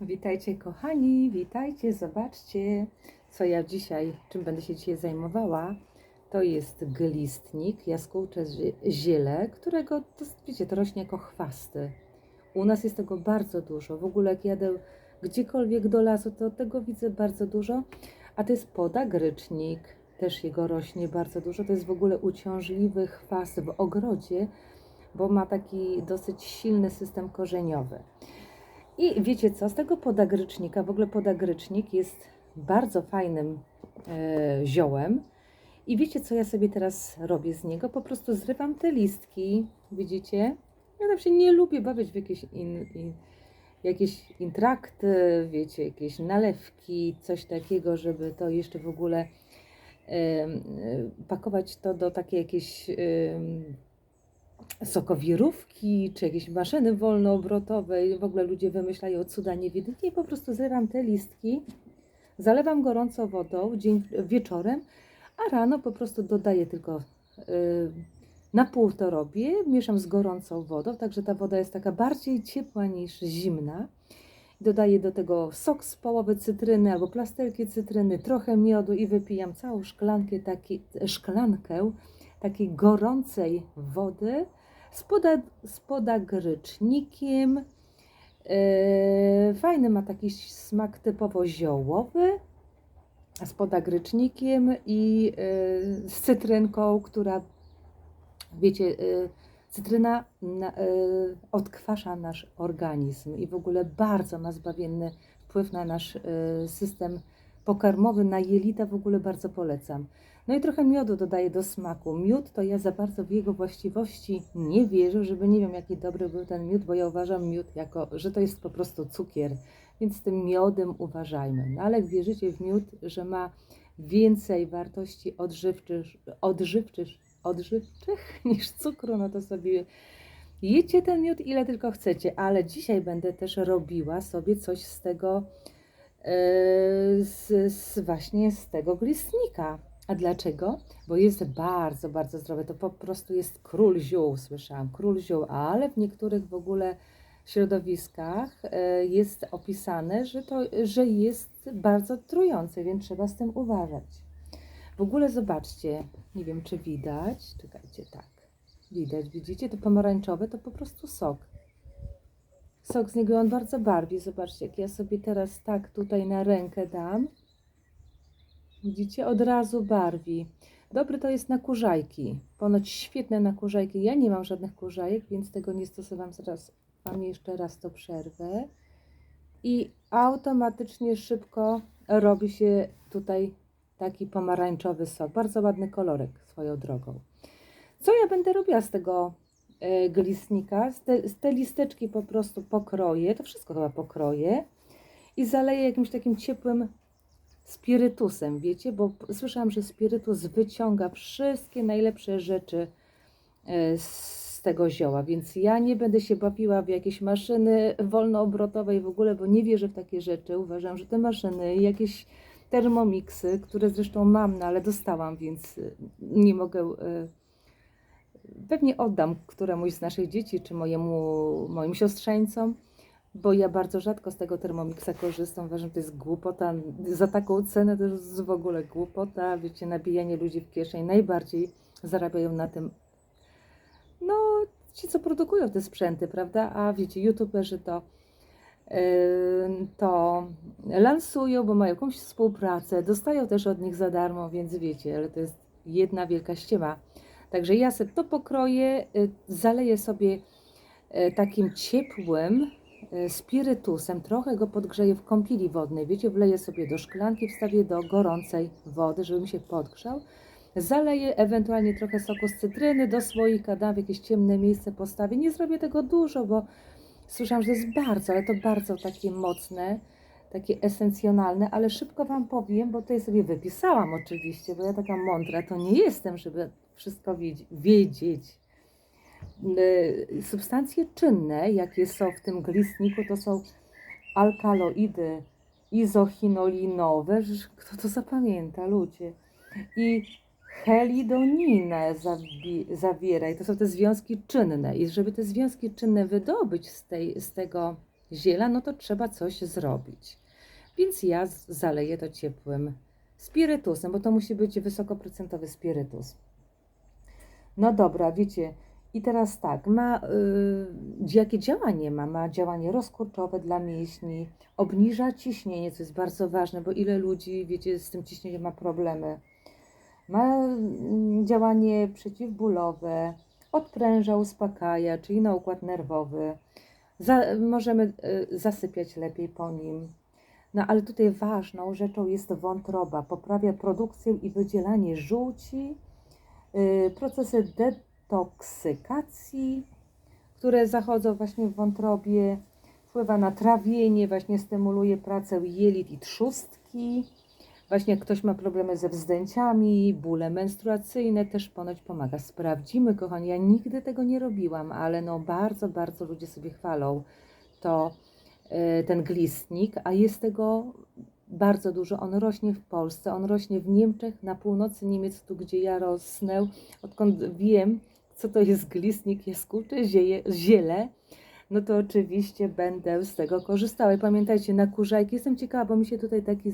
Witajcie kochani, witajcie, zobaczcie co ja dzisiaj, czym będę się dzisiaj zajmowała. To jest glistnik, jaskółcze zie- ziele, którego, to, wiecie, to rośnie jako chwasty. U nas jest tego bardzo dużo. W ogóle jak jadę gdziekolwiek do lasu, to tego widzę bardzo dużo. A to jest podagrycznik, też jego rośnie bardzo dużo. To jest w ogóle uciążliwy chwast w ogrodzie, bo ma taki dosyć silny system korzeniowy. I wiecie co, z tego podagrycznika, w ogóle podagrycznik jest bardzo fajnym e, ziołem. I wiecie co ja sobie teraz robię z niego? Po prostu zrywam te listki, widzicie? Ja tam się nie lubię bawić w jakieś, in, in, jakieś intrakty, wiecie, jakieś nalewki, coś takiego, żeby to jeszcze w ogóle e, pakować to do takiej jakiejś sokowirówki, czy jakieś maszyny wolnoobrotowej. W ogóle ludzie wymyślają cuda niewidnych. Nie, po prostu zrywam te listki, zalewam gorącą wodą dzień, wieczorem, a rano po prostu dodaję tylko y, na pół to robię, mieszam z gorącą wodą, także ta woda jest taka bardziej ciepła niż zimna. Dodaję do tego sok z połowy cytryny albo plasterki cytryny, trochę miodu i wypijam całą szklankę, taki, szklankę takiej gorącej wody z, poda, z podagrycznikiem. Yy, fajny ma taki smak typowo ziołowy z podagrycznikiem i yy, z cytrynką, która wiecie, yy, cytryna na, yy, odkwasza nasz organizm i w ogóle bardzo ma zbawienny wpływ na nasz yy, system pokarmowy, na jelita w ogóle bardzo polecam. No i trochę miodu dodaję do smaku. Miód to ja za bardzo w jego właściwości nie wierzę, żeby nie wiem jaki dobry był ten miód, bo ja uważam miód jako, że to jest po prostu cukier. Więc tym miodem uważajmy. No ale wierzycie w miód, że ma więcej wartości odżywczych, odżywczych, odżywczych niż cukru, no to sobie jecie ten miód ile tylko chcecie. Ale dzisiaj będę też robiła sobie coś z tego, z, z właśnie z tego glistnika. A dlaczego? Bo jest bardzo, bardzo zdrowe. To po prostu jest król ziół, słyszałam, król ziół, ale w niektórych w ogóle środowiskach e, jest opisane, że, to, że jest bardzo trujące, więc trzeba z tym uważać. W ogóle zobaczcie, nie wiem czy widać, czekajcie, tak, widać, widzicie, to pomarańczowe to po prostu sok. Sok z niego on bardzo barwi, zobaczcie, jak ja sobie teraz tak tutaj na rękę dam, Widzicie, od razu barwi. Dobry to jest na kurzajki. Ponoć świetne na kurzajki. Ja nie mam żadnych kurzajek, więc tego nie stosowałam. Zaraz Wam jeszcze raz to przerwę. I automatycznie szybko robi się tutaj taki pomarańczowy sok. Bardzo ładny kolorek swoją drogą. Co ja będę robiła z tego glistnika? Z te, z te listeczki po prostu pokroję. To wszystko chyba pokroję. I zaleję jakimś takim ciepłym spirytusem, wiecie, bo słyszałam, że spirytus wyciąga wszystkie najlepsze rzeczy e, z tego zioła, więc ja nie będę się bawiła w jakieś maszyny wolnoobrotowe w ogóle, bo nie wierzę w takie rzeczy. Uważam, że te maszyny, jakieś termomiksy, które zresztą mam, no ale dostałam, więc e, nie mogę. Pewnie oddam któremuś z naszych dzieci, czy mojemu, moim siostrzeńcom bo ja bardzo rzadko z tego Thermomixa korzystam. Uważam, że to jest głupota. Za taką cenę to jest w ogóle głupota. Wiecie, nabijanie ludzi w kieszeń. Najbardziej zarabiają na tym no, ci, co produkują te sprzęty, prawda? A wiecie, youtuberzy to, to lansują, bo mają jakąś współpracę, dostają też od nich za darmo, więc wiecie, ale to jest jedna wielka ściema. Także ja sobie to pokroję, yy, zaleję sobie yy, takim ciepłym, e, spirytusem, trochę go podgrzeję w kąpieli wodnej, wiecie, wleję sobie do szklanki, wstawię do gorącej wody, żeby mi się podgrzał. Zaleję ewentualnie trochę soku z cytryny do słoika, dam w jakieś ciemne miejsce, postawię. Nie zrobię tego dużo, bo słyszałam, że jest bardzo, ale to bardzo takie mocne, takie esencjonalne, ale szybko Wam powiem, bo tutaj sobie wypisałam oczywiście, bo ja taka mądra to nie jestem, żeby wszystko wiedz- wiedzieć. Y, substancje czynne, jakie są w tym glistniku, to są alkaloidy izochinolinowe, kto to zapamięta, ludzie, i helidoninę zawi- zawiera i to są te związki czynne i żeby te związki czynne wydobyć z, tej, z tego ziela, no to trzeba coś zrobić. Więc ja zaleję to ciepłym spirytusem, bo to musi być wysokoprocentowy spirytus. No dobra, wiecie, i teraz tak, ma, y, jakie działanie ma? Ma działanie rozkurczowe dla mięśni, obniża ciśnienie, co jest bardzo ważne, bo ile ludzi, wiecie, z tym ciśnieniem ma problemy. Ma mm, działanie przeciwbólowe, odpręża, uspokaja, czyli na układ nerwowy. Za, możemy y, zasypiać lepiej po nim. No ale tutaj ważną rzeczą jest wątroba. Poprawia produkcję i wydzielanie żółci, procesy detoksykacji, które zachodzą właśnie w wątrobie, wpływa na trawienie, właśnie stymuluje pracę jelit i trzustki. Właśnie jak ktoś ma problemy ze wzdęciami, bóle menstruacyjne też ponoć pomaga. Sprawdzimy, kochani, ja nigdy tego nie robiłam, ale no bardzo, bardzo ludzie sobie chwalą to e, ten glistnik, a jest tego bardzo dużo. On rośnie w Polsce, on rośnie w Niemczech, na północy Niemiec, tu gdzie ja rosnę. Odkąd wiem, co to jest glistnik, jaskółcze zieje, ziele, no to oczywiście będę z tego korzystała. I pamiętajcie, na kurzajki, jestem ciekawa, bo mi się tutaj taki